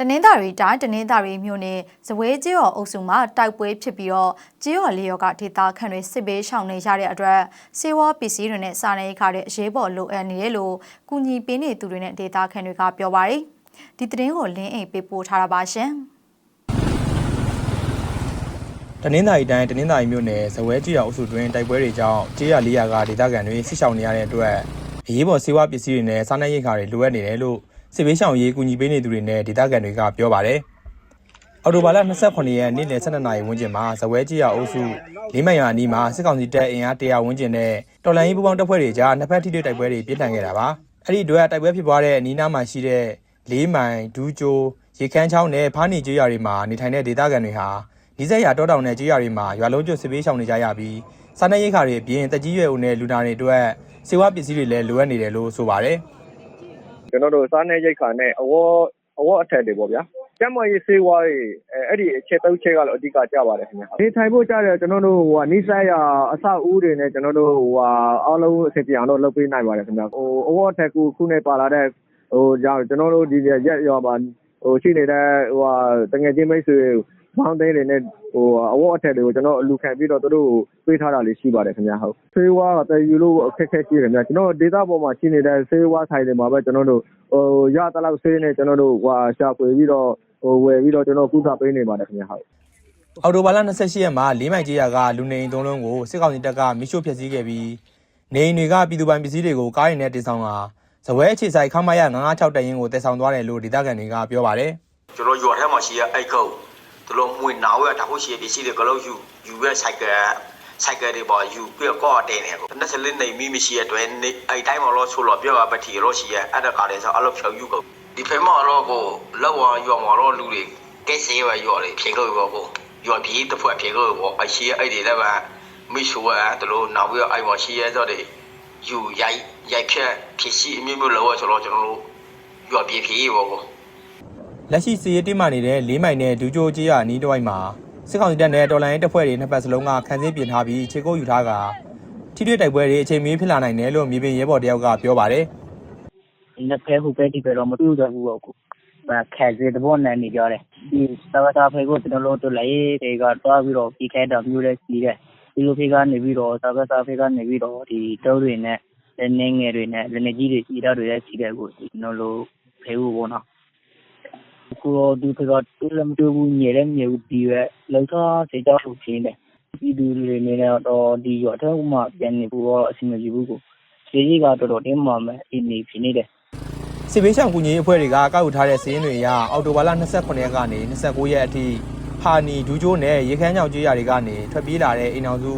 တနင်္သာရီတိုင်းတနင်္သာရီမြို့နယ်ဇဝဲကျေးော်အုပ်စုမှာတိုက်ပွဲဖြစ်ပြီးတော့ကျေးော်လေးရောကဒေသခံတွေစစ်ဘေးရှောင်နေကြတဲ့အတွက်စေဝါပစ္စည်းတွေနဲ့စာနေခါတဲ့အရေးပေါ်လိုအပ်နေတယ်လို့ကုညီပေးနေသူတွေနဲ့ဒေသခံတွေကပြောပါတယ်ဒီသတင်းကိုလင်းအိမ်ပေးပို့ထားတာပါရှင်တနင်္သာရီတိုင်းတနင်္သာရီမြို့နယ်ဇဝဲကြီးအောင်အုပ်စုတွင်တိုက်ပွဲတွေကြောင့်ကျေးရွာလေးရွာကဒေသခံတွေဆစ်ဆောင်နေရတဲ့အတွက်အရေးပေါ်စေဝါပစ္စည်းတွေနဲ့စားနပ်ရိက္ခာတွေလိုအပ်နေတယ်လို့ စစ်ဘေးရှောင်ရေးကူညီပေးနေသူတွေနဲ့ဒေသခံတွေကပြောပါတယ်။အော်တိုဘာလ28ရက်နေ့လယ်12နာရီဝန်းကျင်မှာဇဝဲကြီးအောင်အုပ်စုလေးမိုင်ရွာအနီးမှာစစ်ကောင်စီတပ်အင်အား100ဝန်းကျင်နဲ့တော်လိုင်းရေးပူးပေါင်းတပ်ဖွဲ့တွေကြားနှစ်ဖက်ထိတွေ့တိုက်ပွဲတွေပြင်းထန်ခဲ့တာပါ။အဲ့ဒီအတွက်တိုက်ပွဲဖြစ်ပွားတဲ့အနီးနားမှာရှိတဲ့လေးမိုင်ဒူးကျိုးရေခမ်းချောင်းနဲ့ဖားနီကျေးရွာတွေမှာနေထိုင်တဲ့ဒေသခံတွေဟာဒီဇက်ရတောတောင်နဲ့ကျေးရွာတွေမှာရွာလုံးကျွတ်စစ်ဘေးရှောင်နေကြရပြီးစားနပ်ရိက္ခာတွေအပြင်တက်ကြီးရွယ်ဦးနဲ့လူနာတွေအတွက်စေဝါပစ္စည်းတွေလည်းလိုအပ်နေတယ်လို့ဆိုပါတယ် ကျွန်တော်တို့စားနေရိတ်ခါနဲ့အဝေါ်အဝေါ်အထက်တွေပေါ့ဗျာကျမရေးစေးဝါးတွေအဲအဲ့ဒီအချက်သုံးချက်ကတော့အဓိကကြပါတယ်ခင်ဗျာနေထိုင်ဖို့ကြတယ်ကျွန်တော်တို့ဟိုဟာနိဆိုင်ရာအဆောက်အဦတွေနဲ့ကျွန်တော်တို့ဟိုဟာအားလုံးအဆင်ပြေအောင်တော့လုပ်ပေးနိုင်ပါတယ်ခင်ဗျာဟိုအဝေါ်အထက်ကူခုနဲ့ပါလာတဲ့ဟိုကြောင့်ကျွန်တော်တို့ဒီရက်ရောပါဟိုရှိနေတဲ့ဟိုဟာတငယ်ချင်းမိတ်ဆွေ မောင်းသိန်းတွေနဲ့ဟိုအဝေါ်အထက်တွေကိုကျွန်တော်အလူခံပြီးတော့တို့ကိုပေးထားတာလေးရှိပါတယ်ခင်ဗျာဟုတ်ဆေးဝါးကတည်ယူလို့အခက်အခဲရှိတယ်ခင်ဗျာကျွန်တော်ဒေတာပေါ်မှာရှိနေတဲ့ဆေးဝါးဆိုင်တွေမှာပဲကျွန်တော်တို့ဟိုရတလောက်ဆေးနဲ့ကျွန်တော်တို့ဟိုရှာဖွေပြီးတော့ဟိုဝယ်ပြီးတော့ကျွန်တော်ကုသပေးနေပါတယ်ခင်ဗျာဟုတ်။အော်တိုဘာလ28ရက်မှာလေးမိုင်ကျေးရွာကလူနေအိမ်သုံးလုံးကိုစစ်ကောင်စီတပ်ကမိရှို့ဖျက်ဆီးခဲ့ပြီးနေအိမ်တွေကပြည်သူပိုင်ပစ္စည်းတွေကိုကားရင်နဲ့တင်ဆောင်လာဇဝဲအခြေဆိုင်ခမရ956တရင်ကိုတင်ဆောင်သွားတယ်လို့ဒေသခံတွေကပြောပါတယ်။ကျွန်တော်ရွာထဲမှာရှိရအိတ်ခုတ် သူတို့မွေနာဝရဒါဟုတ်ရှိရပစ္စည်းတွေကလို့ယူယူရဆိုင်ကဆိုင်ကတွေပေါ်ယူပြကောတဲ့နေကိုနှစ်စလင်းနေမိမရှိရတဲ့နေအဲ့တိုင်းမှာလို့ဆိုလို့ပြောပတိလို့ရှိရအဲ့ဒါကလည်းဆိုအလုပ်ဖြောက်ယူကိုဒီဖဲမှာတော့ကိုလောက်ဝရွာမှာတော့လူတွေကဲဆေးရရွာတွေဖြေလို့ရောကိုရွာပြည်တစ်ဖွဲ့ဖြေလို့ရောအရှိရအဲ့ဒီလည်းပဲမိရှူရသူတို့နောက်ပြီးအဲ့မှာရှိရဆိုတဲ့ယူရိုက်ရိုက်ဖြက်ဖြစ်စီအမျိုးမျိုးလောဆိုတော့ကျွန်တော်တို့ရွာပြည်ဖြေရောကို လက်ရှိစီရေးတင်းမာနေတဲ့လေးမိုင်နဲ့ဒူးကျိုးကြီးရအနီးတစ်ဝိုက်မှာစစ်ကောင်စီတပ်နဲ့တော်လိုင်းရေးတပ်ဖွဲ့တွေနှစ်ပတ်စလုံးကခန်းစည်းပြင်ထားပြီးခြေကုပ်ယူထားကထိတွေ့တိုက်ပွဲတွေအချိန်မီဖြစ်လာနိုင်တယ်လို့မြေပြင်ရဲဘော်တယောက်ကပြောပါတယ်နှစ်ဖဲဟိုပဲဒီပဲတော့မတူတော့ဘူးပေါ့ကို။ဘာခဲစေတဘောနဲ့နေကြတယ်။ဒီသဘာဝဖေကိုကျွန်တော်တို့တို့လည်းတွေကတော့ပြီးတော့ပြီးခဲတော့မျိုးလဲစီးတယ်။ဒီလိုဖေကနေပြီးတော့သဘာဝဖေကနေပြီးတော့ဒီတောတွေနဲ့လက်နေငယ်တွေနဲ့လက်နေကြီးတွေစီးတော့တွေလည်းစီးတယ်ကိုကျွန်တော်တို့ဖေဖို့ပေါ့နော်။ ကိုတော့ဒီဖေကတူလည်းမတူဘူးညလည်းညဘူး ဒီရဲ့လောက်သားစေကြောက်ထုတ်ချင်းတယ်။ဒီလူတွေနေတော့ ဒီရွာထဲမှာ ပြန်နေဖို့တော့ အဆင်မပြေဘူးကို။ဒီကြီးက တော်တော်တင်းမာမယ်အင်းနေဖြစ်နေတယ် စစ်ဘေးရှောင်ကူညီရေးအဖွဲ့တွေက ကောက်ယူထားတဲ့စီးရင်တွေအရ အော်တိုဘာလ28ရက်ကနေ29ရက်အထိဟာနီ ဒူးကျိုးနဲ့ ရေခမ်းချောင်းကျေးရွာတွေကနေ ထွက်ပြေးလာတဲ့ အိမ်အောင်စု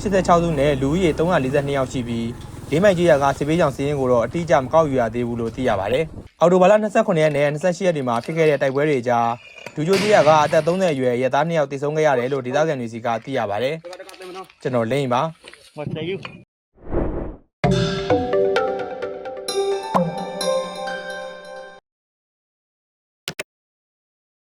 86စုနဲ့ လူဦးရေ342ယောက်ရှိပြီး လေးမိုင်ကျေးရွာကစစ်ဘေးရှောင်စီးရင်ကိုတော့အတိအကျမကောက်ယူရသေးဘူးလို့သိရပါတယ်။အော်တိုဘာလ28ရက်နဲ့28ရက်တွေမှာဖြစ်ခဲ့တဲ့တိုက်ပွဲတွေကြားဒူးကျိုးကျေးရွာကအသက်30အရွယ်ရဲသား2ယောက်တိစုံခဲ့ရတယ်လို့ဒေသခံတွေစီကသိရပါတယ်။ကျွန်တော်လိမ့်ပါ What say you?